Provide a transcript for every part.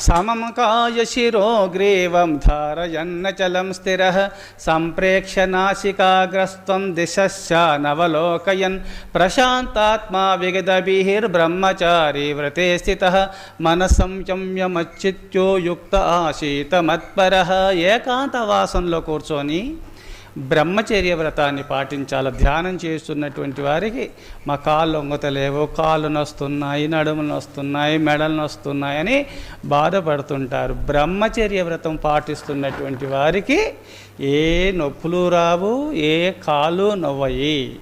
సమం కాయ శిరోగ్రీవం ధారయన్నచలం స్థిర. సంప్రేక్ష నాసికాగ్రస్వం దిశానవలోకయన్ ప్రశాంతాత్మా విగదభిర్బ్రహ్మచారీ వ్రతే స్థిత. మనసంయమ్యమచ్చిత్యో యుక్త ఆశీత మత్పర ఏకాంతవాసంలో కూర్చొని బ్రహ్మచర్య వ్రతాన్ని పాటించాలి. ధ్యానం చేస్తున్నటువంటి వారికి మా కాళ్ళు వంగుతలేవు. కాళ్ళు నొస్తున్నాయి నడుములు నొస్తున్నాయి మెడలు నొస్తున్నాయి అని బాధపడుతుంటారు. బ్రహ్మచర్య వ్రతం పాటిస్తున్నటువంటి వారికి ఏ నొప్పులు రావు ఏ కాలు నొవ్వయి.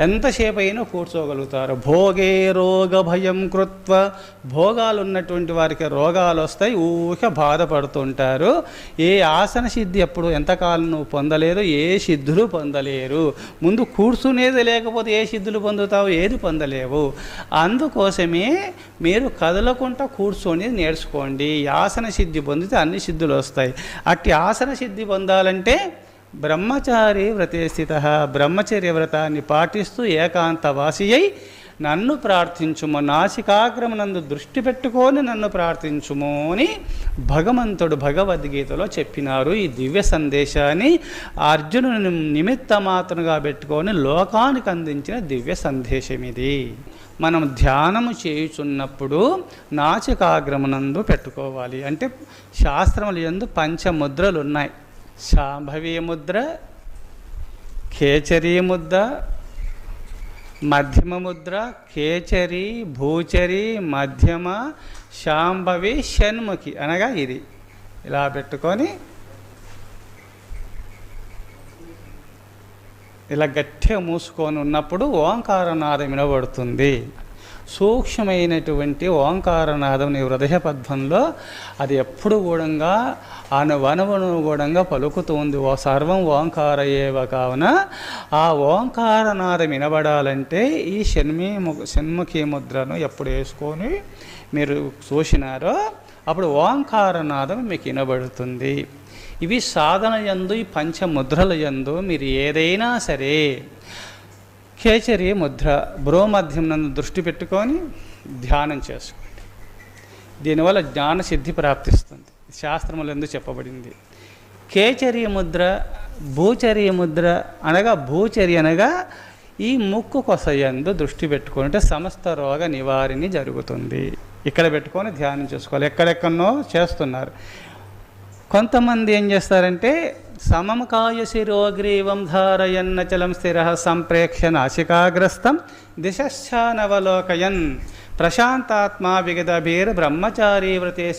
ఎంతసేపు అయినా కూర్చోగలుగుతారు. భోగే రోగ భయం కృత్వ. భోగాలు ఉన్నటువంటి వారికి రోగాలు వస్తాయి ఊహ బాధపడుతుంటారు. ఏ ఆసన సిద్ధి ఎప్పుడు ఎంతకాలం నువ్వు పొందలేరు ఏ సిద్ధులు పొందలేరు. ముందు కూర్చునేది లేకపోతే ఏ సిద్ధులు పొందుతావు? ఏది పొందలేవు. అందుకోసమే మీరు కదలకుండా కూర్చొని నేర్చుకోండి. ఆసన సిద్ధి పొందితే అన్ని సిద్ధులు వస్తాయి అట్టి ఆసన సిద్ధి పొందాలంటే బ్రహ్మచారి వ్రతే స్థిత బ్రహ్మచర్య వ్రతాన్ని పాటిస్తూ ఏకాంతవాసి అయి నన్ను ప్రార్థించుము. నాసికాగ్రమనందు దృష్టి పెట్టుకొని నన్ను ప్రార్థించుము అని భగవంతుడు భగవద్గీతలో చెప్పినారు. ఈ దివ్య సందేశాన్ని అర్జునుని నిమిత్త మాత్రంగా పెట్టుకొని లోకానికి అందించిన దివ్య సందేశం ఇది మనం ధ్యానము చేయుచున్నప్పుడు నాచికాగ్రమనందు పెట్టుకోవాలి. అంటే శాస్త్రములు ఎందు పంచముద్రలు ఉన్నాయి శాంభవీ ముద్ర కేచరీ ముద్ర మధ్యమ ముద్ర కేచరి భూచరి మధ్యమ శాంభవి షణ్ముఖి అనగా ఇది. ఇలా పెట్టుకొని ఇలా గట్టిగా మూసుకొని ఉన్నప్పుడు ఓంకారనాదం వినబడుతుంది. సూక్ష్మమైనటువంటి ఓంకారనాదం నీ హృదయ పద్మంలో అది ఎప్పుడు కూడా అనువనువును కూడా పలుకుతుంది. ఓ సర్వం ఓంకార ఏవ కావున ఆ ఓంకారనాదం వినబడాలంటే ఈ షణ్మి షణ్ముఖి ముద్రను ఎప్పుడు వేసుకొని మీరు చూసినారో అప్పుడు ఓంకారనాదం మీకు వినబడుతుంది. ఇవి సాధన యందు ఈ పంచముద్రల యందు మీరు ఏదైనా సరే కేచరి ముద్ర భ్రోమధ్యం నందు దృష్టి పెట్టుకొని ధ్యానం చేసుకోండి. దీనివల్ల జ్ఞాన సిద్ధి ప్రాప్తిస్తుంది. శాస్త్రములు ఎందుకు చెప్పబడింది? కేచర్య ముద్ర భూచర్య ముద్ర అనగా భూచర్య అనగా ఈ ముక్కు కొసయందు దృష్టి పెట్టుకుంటే సమస్త రోగ నివారిణి జరుగుతుంది. ఇక్కడ పెట్టుకొని ధ్యానం చేసుకోవాలి. ఎక్కడెక్కడనో చేస్తున్నారు. కొంతమంది ఏం చేస్తారంటే సమం కాయ శిరోగ్రీవం ధారయన్నచలం స్థిర సంప్రేక్ష్య నాశికాగ్రస్తం దిశానవలోకయన్ ప్రశాంతాత్మా విగదభీర్ బ్రహ్మచారీ వ్రతే